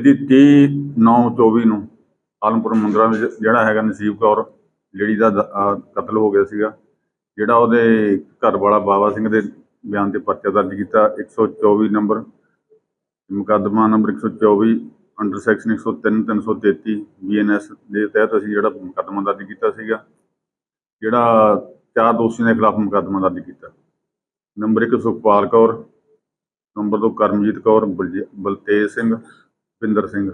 ਮਿਤੀ 30 9 24 ਨੂੰ ਆਲਮਪੁਰ ਮੁੰਦਰਾ ਵਿੱਚ ਜਿਹੜਾ ਹੈਗਾ ਨਸੀਬ ਕੌਰ, ਜਿਹੜੀ ਦਾ ਦ- ਅਹ ਕਤਲ ਹੋ ਗਿਆ ਸੀਗਾ, ਜਿਹੜਾ ਉਹਦੇ ਘਰ ਵਾਲਾ ਬਾਬਾ ਸਿੰਘ ਦੇ ਬਿਆਨ ਤੇ ਪਰਚਾ ਦਰਜ ਕੀਤਾ 124 ਨੰਬਰ, ਮੁਕੱਦਮਾ ਨੰਬਰ 124 ਅੰਡਰ ਸੈਕਸ਼ਨ 103 333 ਬੀਐਨਐਸ ਦੇ ਤਹਿਤ ਅਸੀਂ ਜਿਹੜਾ ਮੁਕੱਦਮਾ ਦਰਜ ਕੀਤਾ ਸੀਗਾ, ਜਿਹੜਾ ਚਾਰ ਦੋਸ਼ੀਆਂ ਦੇ ਖਿਲਾਫ ਮੁਕੱਦਮਾ ਦਰਜ ਕੀਤਾ। ਨੰਬਰ 1 ਸੁਖਪਾਲ ਕੌਰ, ਨੰਬਰ 2 ਕਰਮਜੀਤ ਕੌਰ ਬਲਜੇ- ਬਲਤੇਜ ਸਿੰਘ ਭਿੰਦਰ ਸਿੰਘ।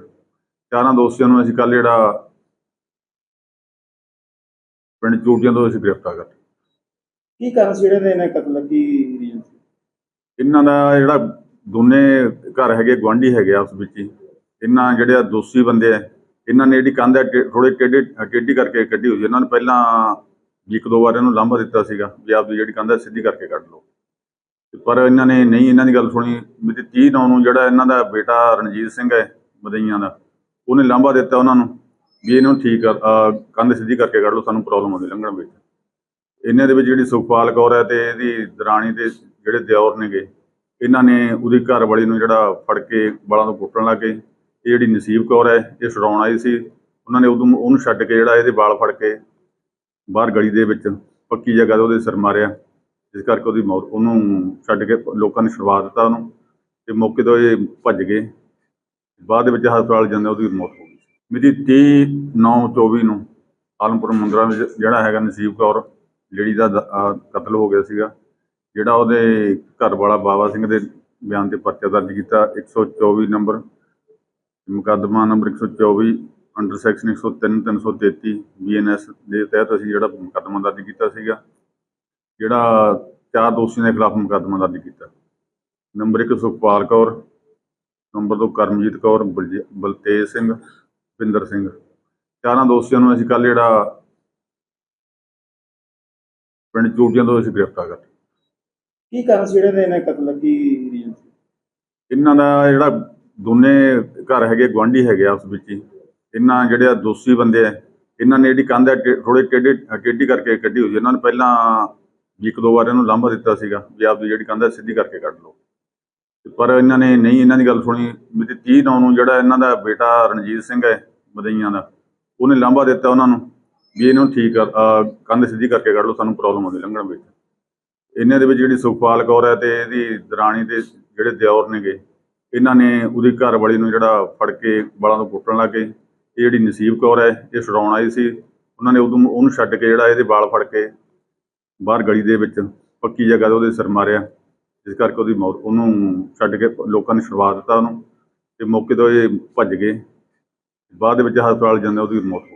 ਚਾਰਾਂ ਦੋਸ਼ੀਆਂ ਨੂੰ ਅਸੀਂ ਕੱਲ ਜਿਹੜਾ ਪਿੰਡ ਚੂਟੀਆਂ ਤੋਂ ਅਸੀਂ ਗ੍ਰਿਫਤਾਰ ਕਰ। ਕੀ ਕਾਰਨ ਸੀ ਜਿਹੜੇ ਨੇ ਇਹਨੇ ਕਤਲ ਕੀ ਰੀਜ਼ਨ ਸੀ? ਇਹਨਾਂ ਦਾ ਜਿਹੜਾ ਦੋਨੇ ਘਰ ਹੈਗੇ ਗਵਾਂਢੀ ਹੈਗੇ ਆ ਉਸ ਵਿੱਚ ਹੀ। ਇਹਨਾਂ ਜਿਹੜੇ ਦੋਸ਼ੀ ਬੰਦੇ ਆ ਇਹਨਾਂ ਨੇ ਜਿਹੜੀ ਕੰਧ ਥੋੜੇ ਟੇਢੇ ਟੇਢੀ ਕਰਕੇ ਕੱਢੀ ਹੋਈ। ਇਹਨਾਂ ਨੇ ਪਹਿਲਾਂ ਇੱਕ ਦੋ ਵਾਰ ਇਹਨੂੰ ਲਾਂਭਾ ਦਿੱਤਾ ਸੀਗਾ ਵੀ ਆਪਦੀ ਜਿਹੜੀ ਕੰਧ ਆ ਸਿੱਧੀ ਕਰਕੇ ਕੱਢ ਲਓ। ਪਰ ਇਹਨਾਂ ਨੇ ਨਹੀਂ ਇਹਨਾਂ ਦੀ ਗੱਲ ਸੁਣੀ। ਮਿਤੀ 30 ਨੌ ਨੂੰ ਜਿਹੜਾ ਇਹਨਾਂ ਦਾ ਬੇਟਾ ਰਣਜੀਤ ਸਿੰਘ ਹੈ ਮਦਈਆਂ ਦਾ। ਉਹਨੇ ਲਾਂਭਾ ਦਿੱਤਾ ਉਹਨਾਂ ਨੂੰ ਵੀ ਇਹਨੂੰ ਠੀਕ ਕਰ ਕੰਧ ਸਿੱਧੀ ਕਰਕੇ ਕੱਢ ਲਓ, ਸਾਨੂੰ ਪ੍ਰੋਬਲਮ ਆਉਂਦੀ ਲੰਘਣ ਵਿੱਚ। ਇਹਨਾਂ ਦੇ ਵਿੱਚ ਜਿਹੜੀ ਸੁਖਪਾਲ ਕੌਰ ਹੈ ਤੇ ਇਹਦੀ ਦਰਾਣੀ ਤੇ ਜਿਹੜੇ ਦਿਓਰ ਨੇਗੇ, ਇਹਨਾਂ ਨੇ ਉਹਦੀ ਘਰ ਵਾਲੀ ਨੂੰ ਜਿਹੜਾ ਫੜ ਕੇ ਵਾਲਾਂ ਤੋਂ ਕੁੱਟਣ ਲੱਗੇ। ਇਹ ਜਿਹੜੀ ਨਸੀਬ ਕੌਰ ਹੈ, ਇਹ ਛੁਡਾਉਣ ਆਈ ਸੀ। ਉਹਨਾਂ ਨੇ ਉਦੋਂ ਉਹਨੂੰ ਛੱਡ ਕੇ ਜਿਹੜਾ ਇਹਦੇ ਵਾਲ ਫੜ ਕੇ ਬਾਹਰ ਗਲੀ ਦੇ ਵਿੱਚ ਪੱਕੀ ਜਗ੍ਹਾ ਤੇ ਉਹਦੇ ਸਿਰ ਮਾਰਿਆ। ਜਿਸ ਕਰਕੇ ਉਹਦੀ ਮੌਤ ਉਹਨੂੰ ਛੱਡ ਕੇ ਲੋਕਾਂ ਨੇ ਛੁਡਵਾ ਦਿੱਤਾ ਉਹਨੂੰ। ਤੇ ਮੌਕੇ ਤੋਂ ਇਹ ਭੱਜ ਗਏ। ਬਾਅਦ ਦੇ ਵਿੱਚ ਹਸਪਤਾਲ ਜਾਂਦੇ ਉਹਦੀ ਮੌਤ ਹੋ ਗਈ। ਮਿਤੀ 30 9 24 ਨੂੰ ਆਲਮਪੁਰ ਮੁੰਦਰਾ ਵਿੱਚ ਜਿਹੜਾ ਹੈਗਾ ਨਸੀਬ ਕੌਰ, ਜਿਹੜੀ ਦਾ ਕਤਲ ਹੋ ਗਿਆ ਸੀਗਾ, ਜਿਹੜਾ ਉਹਦੇ ਘਰ ਵਾਲਾ ਬਾਬਾ ਸਿੰਘ ਦੇ ਬਿਆਨ ਤੇ ਪਰਚਾ ਦਰਜ ਕੀਤਾ 124 ਨੰਬਰ, ਮੁਕੱਦਮਾ ਨੰਬਰ 124 ਅੰਡਰ ਸੈਕਸ਼ਨ 103 333 ਬੀਐਨਐਸ ਦੇ ਤਹਿਤ ਅਸੀਂ ਜਿਹੜਾ ਮੁਕੱਦਮਾ ਦਰਜ ਕੀਤਾ ਸੀਗਾ, ਜਿਹੜਾ ਚਾਰ ਦੋਸ਼ੀਆਂ ਦੇ ਖਿਲਾਫ ਮੁਕੱਦਮਾ ਦਰਜ ਕੀਤਾ। ਨੰਬਰ 1 ਸੁਖਪਾਲ ਕੌਰ ਨੰਬਰ 2 ਕਰਮਜੀਤ ਕੌਰ ਬਲਜੇ- ਬਲਤੇਜ ਸਿੰਘ ਭਿੰਦਰ ਸਿੰਘ ਚਾਰਾਂ ਦੋਸ਼ੀਆਂ ਨੂੰ ਅਸੀਂ ਕੱਲ ਜਿਹੜਾ ਪਿੰਡ ਚੂਟੀਆਂ ਤੋਂ ਅਸੀਂ ਗ੍ਰਿਫਤਾਰ ਕਰ ਲਿਆ। ਕੀ ਕਾਰਨ ਸੀ ਜਿਹੜੇ ਨੇ ਇਹਨੇ ਕਤਲ ਕੀ ਰੀਜ਼ਨ ਸੀ ਇਹਨਾਂ ਦਾ ਜਿਹੜਾ ਦੋਨੇ ਘਰ ਹੈਗੇ ਗਵਾਂਢੀ ਹੈਗੇ ਆ ਉਸ ਵਿੱਚ ਹੀ ਇਹਨਾਂ ਜਿਹੜੇ ਆ ਦੋਸ਼ੀ ਬੰਦੇ ਆ ਇਹਨਾਂ ਨੇ ਜਿਹੜੀ ਕੰਧ ਥੋੜੇ ਟੇਢੇ ਟੇਢੀ ਕਰਕੇ ਕੱਢੀ ਹੋਈ ਸੀ। ਇਹਨਾਂ ਨੇ ਪਹਿਲਾਂ ਵੀ ਇੱਕ ਦੋ ਵਾਰ ਇਹਨੂੰ ਲਾਂਭਾ ਦਿੱਤਾ ਸੀਗਾ ਵੀ ਆਪਦੀ ਜਿਹੜੀ ਕੰਧ ਆ ਸਿੱਧੀ ਕਰਕੇ ਕੱਢ ਲਓ ਪਰ ਇਹਨਾਂ ਨੇ ਨਹੀਂ ਇਹਨਾਂ ਦੀ ਗੱਲ ਸੁਣੀ। ਮਿਤੀ 30 ਨੌ ਨੂੰ ਜਿਹੜਾ ਇਹਨਾਂ ਦਾ ਬੇਟਾ ਰਣਜੀਤ ਸਿੰਘ ਹੈ ਮਦਈਆਂ ਦਾ, ਉਹਨੇ ਲਾਂਭਾ ਦਿੱਤਾ ਉਹਨਾਂ ਨੂੰ ਵੀ ਇਹਨੂੰ ਠੀਕ ਕਰ ਕੰਧ ਸਿੱਧੀ ਕਰਕੇ ਕੱਢ ਲਓ, ਸਾਨੂੰ ਪ੍ਰੋਬਲਮ ਆਉਂਦੀ ਲੰਘਣ ਵਿੱਚ। ਇਹਨਾਂ ਦੇ ਵਿੱਚ ਜਿਹੜੀ ਸੁਖਪਾਲ ਕੌਰ ਹੈ ਤੇ ਇਹਦੀ ਦਰਾਣੀ ਤੇ ਜਿਹੜੇ ਦਿਓਰ ਨੇਗੇ, ਇਹਨਾਂ ਨੇ ਉਹਦੀ ਘਰ ਵਾਲੀ ਨੂੰ ਜਿਹੜਾ ਫੜ ਕੇ ਵਾਲਾਂ ਤੋਂ ਕੁੱਟਣ ਲੱਗੇ ਇਹ ਜਿਹੜੀ ਨਸੀਬ ਕੌਰ ਹੈ, ਇਹ ਛਡਾਉਣ ਆਈ ਸੀ। ਉਹਨਾਂ ਨੇ ਉਦੋਂ ਉਹਨੂੰ ਛੱਡ ਕੇ ਜਿਹੜਾ ਇਹਦੇ ਵਾਲ ਫੜ ਕੇ ਬਾਹਰ ਗਲੀ ਦੇ ਵਿੱਚ ਪੱਕੀ ਜਗ੍ਹਾ ਤੇ ਉਹਦੇ ਸਿਰ ਮਾਰਿਆ। ਜਿਸ ਕਰਕੇ ਉਹਦੀ ਮੌਤ, ਉਹਨੂੰ ਛੱਡ ਕੇ ਲੋਕਾਂ ਨੇ ਛੁਡਵਾ ਦਿੱਤਾ ਉਹਨੂੰ ਤੇ ਮੌਕੇ ਤੋਂ ਇਹ ਭੱਜ ਗਏ। ਬਾਅਦ ਦੇ ਵਿੱਚ ਹਸਪਤਾਲ ਜਾਂਦੇ ਉਹਦੀ ਮੌਤ ਹੋ ਗਈ।